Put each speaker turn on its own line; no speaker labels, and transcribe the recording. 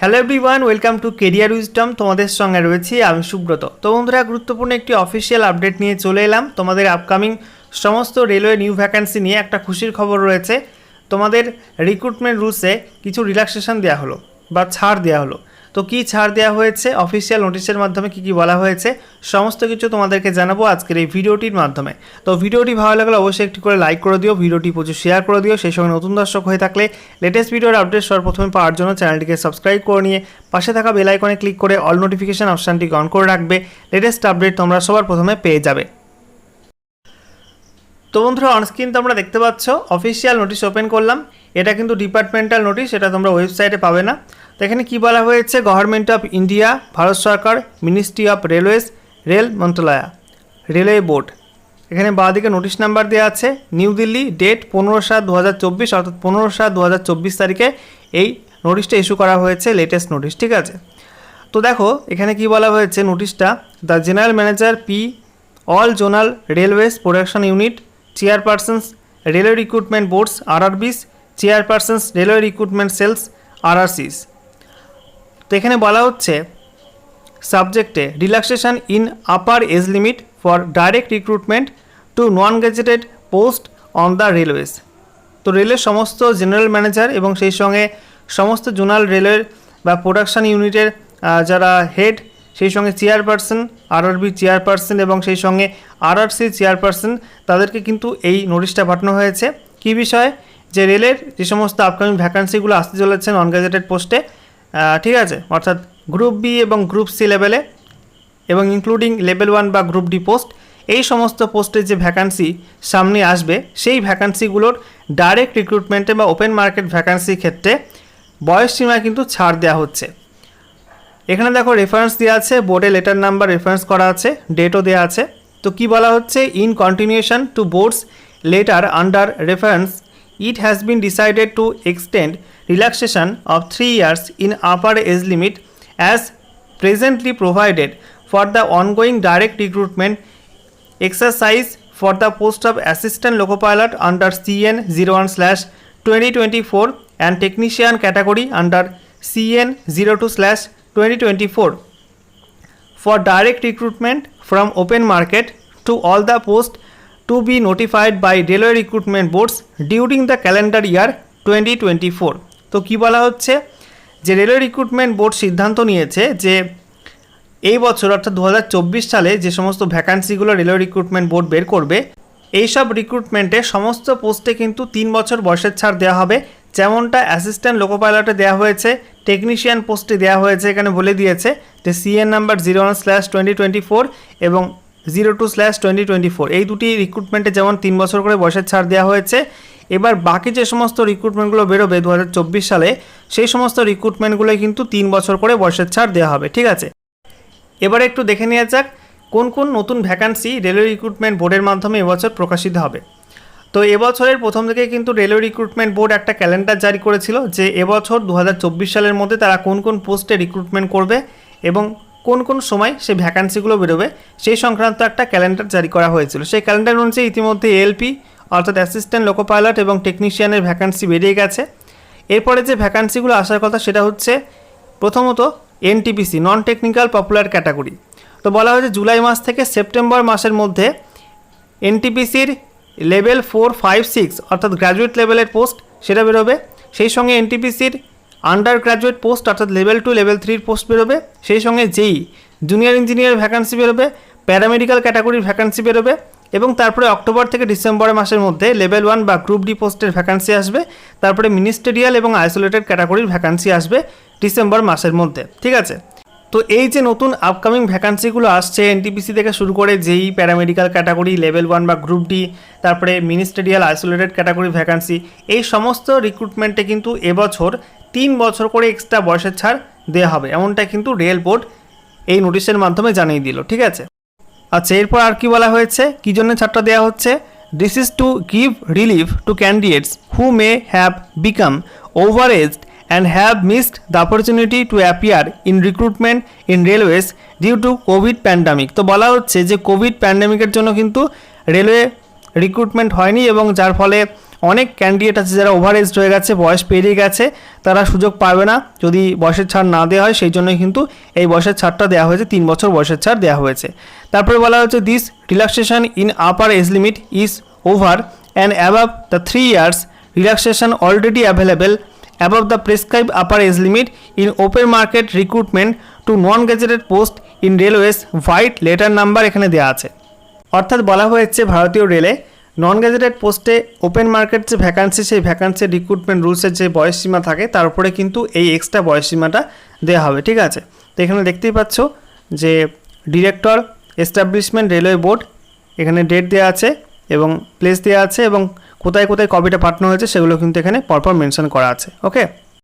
Hello everyone welcome to Career Wisdom তোমাদের সঙ্গে রয়েছি আমি সুব্রত। তো বন্ধুরা, গুরুত্বপূর্ণ একটি অফিসিয়াল আপডেট নিয়ে চলে এলাম। তোমাদের আপকামিং সমস্ত রেলওয়ে নিউ ভ্যাকান্সি নিয়ে একটা খুশির খবর রয়েছে। তোমাদের রিক্রুটমেন্ট রুলসে কিছু রিল্যাক্সেশন দেওয়া হলো বা ছাড় দেওয়া হলো। তো কী ছাড় দেওয়া হয়েছে? অফিসিয়াল নোটিশের মাধ্যমে কী কী বলা হয়েছে? সমস্ত কিছু তোমাদেরকে জানাব আজকের এই ভিডিওটির মাধ্যমে। তো ভিডিওটি ভালো লাগলে অবশ্যই একটি করে লাইক করে দিও, ভিডিওটি প্রচুর শেয়ার করে দিও। সেই সঙ্গে নতুন দর্শক হয়ে থাকলে লেটেস্ট ভিডিওর আপডেট সর্বপ্রথমে পাওয়ার জন্য চ্যানেলটিকে সাবস্ক্রাইব করে নিয়ে পাশে থাকা বেল আইকনে ক্লিক করে অল নোটিফিকেশন অপশানটি অন করে রাখবে। লেটেস্ট আপডেট তোমরা সবার প্রথমে পেয়ে যাবে। তো বন্ধুরা অনস্ক্রিন তোমরা দেখতে পাচ্ছ অফিসিয়াল নোটিশ ওপেন করলাম। এটা কিন্তু ডিপার্টমেন্টাল নোটিশ এটা তোমরা ওয়েবসাইটে পাবে না। তো এখানে কী বলা হয়েছে? গভর্নমেন্ট অফ ইন্ডিয়া ভারত সরকার মিনিস্ট্রি অফ রেলওয়েজ রেল মন্ত্রণালয় রেলওয়ে বোর্ড এখানে বাঁদিকে নোটিশ নাম্বার দেওয়া আছে নিউ দিল্লি ডেট পনেরো সাত দু হাজার চব্বিশ, অর্থাৎ পনেরো সাত দু হাজার চব্বিশ তারিখে এই নোটিশটা ইস্যু করা হয়েছে লেটেস্ট নোটিশ ঠিক আছে? তো দেখো, এখানে কি বলা হয়েছে নোটিশটা the general manager P all zonal railways production unit chairpersons railway recruitment boards RRBs chairpersons, railway recruitment cells, RRCs. তো এখানে বলা হচ্ছে, সাবজেক্টে relaxation in upper age limit for direct recruitment to non gazetted post on the railways. তো রেলের সমস্ত general manager এবং সেই সঙ্গে সমস্ত জোনাল রেলের বা প্রোডাকশন ইউনিটের যারা হেড, সেই সঙ্গে চেয়ারপারসন, আরআরবি চেয়ারপারসন এবং সেই সঙ্গে আরআরসি চেয়ারপারসন, তাদেরকে কিন্তু এই নোটিশটা পাঠানো হয়েছে। কী বিষয়ে? যে রেলের যে সমস্ত আপকামিং ভ্যাকান্সিগুলো আসতে চলেছে নন গ্যাজেটেড পোস্টে ঠিক আছে? অর্থাৎ গ্রুপ বি এবং গ্রুপ সি লেভেলে এবং ইনক্লুডিং লেভেল ওয়ান বা গ্রুপ ডি পোস্ট এই সমস্ত পোস্টের যে ভ্যাকান্সি সামনে আসবে, সেই ভ্যাকান্সিগুলোর ডাইরেক্ট রিক্রুটমেন্টে বা ওপেন মার্কেট ভ্যাকান্সির ক্ষেত্রে বয়স সীমায় কিন্তু ছাড় দেওয়া হচ্ছে। এখানে দেখো রেফারেন্স দেওয়া আছে বোর্ডে লেটার নাম্বার রেফারেন্স করা আছে ডেটও দেওয়া আছে। তো কি বলা হচ্ছে? In continuation to boards letter under reference it has been decided to extend relaxation of 3 years in upper age limit as presently provided for the ongoing direct recruitment exercise for the post of assistant loco pilot under CN 01 slash 2024 and technician category under CN 02 slash 2024 for direct recruitment from open market to all the post to be notified by railway recruitment boards during the calendar year 2024 তো কি বলা হচ্ছে? যে railway recruitment board সিদ্ধান্ত নিয়েছে যে এই বছর, অর্থাৎ দু হাজার চব্বিশ সালে যে সমস্ত ভ্যাকান্সিগুলো রেলওয়ে রিক্রুটমেন্ট বোর্ড বের করবে এই সব রিক্রুটমেন্টে সমস্ত পোস্টে কিন্তু তিন বছর বয়সের ছাড় দেওয়া হবে। যেমনটা অ্যাসিস্ট্যান্ট লোকো পাইলটে দেওয়া হয়েছে টেকনিশিয়ান পোস্টে দেওয়া হয়েছে, এখানে বলে দিয়েছে যে CN number zero one slash twenty twenty four এবং zero two slash twenty twenty four এই দুটি রিক্রুটমেন্টে যেমন তিন বছর করে বয়সের ছাড় দেওয়া হয়েছে, এবার বাকি যে সমস্ত রিক্রুটমেন্টগুলো বেরোবে দু হাজার চব্বিশ সালে, সেই সমস্ত রিক্রুটমেন্টগুলোয় কিন্তু তিন বছর করে বয়সের ছাড় দেওয়া হবে, ঠিক আছে? এবারে একটু দেখে নেওয়া যাক, কোন কোন নতুন ভ্যাকান্সি রেলওয়ে রিক্রুটমেন্ট বোর্ডের মাধ্যমে এবছর প্রকাশিত হবে। তো এবছরের প্রথম থেকে কিন্তু রেলওয়ে রিক্রুটমেন্ট বোর্ড একটা ক্যালেন্ডার জারি করেছিল যে এবছর দু হাজার চব্বিশ সালের মধ্যে তারা কোন কোন পোস্টে রিক্রুটমেন্ট করবে এবং কোন কোন সময় সেই ভ্যাকান্সিগুলো বেরোবে, সেই সংক্রান্ত একটা ক্যালেন্ডার জারি করা হয়েছিল। সেই ক্যালেন্ডার অনুযায়ী ইতিমধ্যে এলপি অর্থাৎ অ্যাসিস্ট্যান্ট লোকো পাইলট এবং টেকনিশিয়ানের ভ্যাকান্সি বেরিয়ে গেছে। এরপরে যে ভ্যাকান্সিগুলো আসার কথা সেটা হচ্ছে প্রথমত NTPC non technical popular category তো বলা হয়েছে জুলাই মাস থেকে সেপ্টেম্বর মাসের মধ্যে এনটিপিসির লেভেল ফোর ফাইভ সিক্স অর্থাৎ গ্র্যাজুয়েট লেভেলের পোস্ট সেটা বেরোবে। সেই সঙ্গে এনটিপিসির আন্ডার গ্র্যাজুয়েট পোস্ট অর্থাৎ লেভেল টু লেভেল থ্রির পোস্ট বেরোবে। সেই সঙ্গে যেই জুনিয়র ইঞ্জিনিয়ার ভ্যাকান্সি বেরোবে প্যারামেডিক্যাল ক্যাটাগরির ভ্যাকান্সি বেরোবে এবং তারপরে অক্টোবর থেকে ডিসেম্বর মাসের মধ্যে লেভেল ওয়ান বা গ্রুপ ডি পোস্টের ভ্যাকান্সি আসবে, তারপরে মিনিস্টেরিয়াল এবং আইসোলেটেড ক্যাটাগরির ভ্যাকান্সি আসবে ডিসেম্বর মাসের মধ্যে, ঠিক আছে? তো এই যে নতুন আপকামিং ভ্যাকান্সিগুলো আসছে এনটিপিসি থেকে শুরু করে যেই প্যারামেডিক্যাল ক্যাটাগরি লেভেল ওয়ান বা গ্রুপ ডি তারপরে মিনিস্টেরিয়াল আইসোলেটেড ক্যাটাগরি ভ্যাকান্সি এই সমস্ত রিক্রুটমেন্টে কিন্তু এবছর তিন বছর করে এক্সট্রা বয়সের ছাড় দেওয়া হবে। এমনটা কিন্তু রেল বোর্ড এই নোটিশের মাধ্যমে জানিয়ে দিল, ঠিক আছে? আচ্ছা এরপর আর কি বলা হয়েছে? কী জন্য ছাড়টা দেওয়া হচ্ছে? This is to give relief to candidates who may have become over aged and have missed the opportunity to appear in recruitment in railways due to COVID pandemic তো বলা হচ্ছে যে কোভিড প্যান্ডামিকের জন্য কিন্তু রেলওয়ে রিক্রুটমেন্ট হয়নি এবং যার ফলে অনেক ক্যান্ডিডেট আছে যারা ওভার এজড হয়ে গেছে, বয়স পেরিয়ে গেছে, তারা সুযোগ পাবে না। যদি বয়সের ছাড় না দেওয়া হয়, সেই জন্যই কিন্তু এই বয়সের ছাড়টা দেওয়া হয়েছে, তিন বছর বয়সের ছাড় দেওয়া হয়েছে। তারপরে বলা হচ্ছে this relaxation in upper age limit is over and above the three years relaxation already available above the prescribed upper age limit in open market recruitment to non-gazetted post in railways white letter number এখানে দেওয়া আছে। অর্থাৎ বলা হয়েছে ভারতীয় রেলে non gazetted পোস্টে open market যে ভ্যাকান্সি সেই ভ্যাকান্সি রিক্রুটমেন্ট রুলসের যে বয়সসীমা থাকে, তার উপরে কিন্তু এই এক্সট্রা বয়সসীমাটা দেওয়া হবে, ঠিক আছে? তো এখানে দেখতেই পাচ্ছ যে ডিরেক্টর এস্টাবলিশমেন্ট রেলওয়ে বোর্ড এখানে ডেট দেওয়া আছে এবং প্লেস দেওয়া আছে এবং কোথায় কোথায় কপিটা পাঠানো হয়েছে, সেগুলো কিন্তু এখানে পরপর মেনশন করা আছে ওকে